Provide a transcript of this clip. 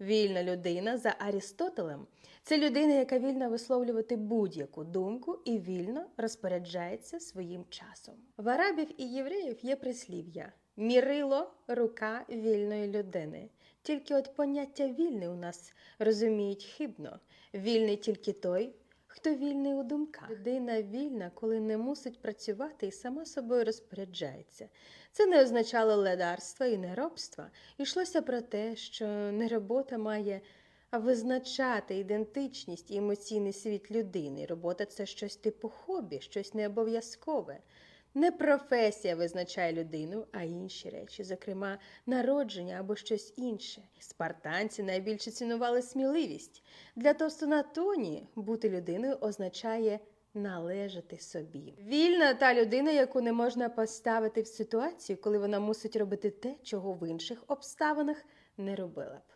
Вільна людина за Арістотелем це людина, яка вільна висловлювати будь-яку думку і вільно розпоряджається своїм часом. В арабів і євреїв є прислів'я мірило рука вільної людини. Тільки от поняття вільний у нас розуміють хибно. Вільний тільки той, хто вільний у думках. Людина вільна, коли не мусить працювати і сама собою розпоряджається. Це не означало ледарства і неробства. Йшлося про те, що не робота має визначати ідентичність і емоційний світ людини. Робота це щось типу хобі, щось необов'язкове. Не професія визначає людину, а інші речі, зокрема, народження або щось інше. Спартанці найбільше цінували сміливість. Для Товстона Тоні бути людиною означає належати собі. Вільна та людина, яку не можна поставити в ситуацію, коли вона мусить робити те, чого в інших обставинах не робила б.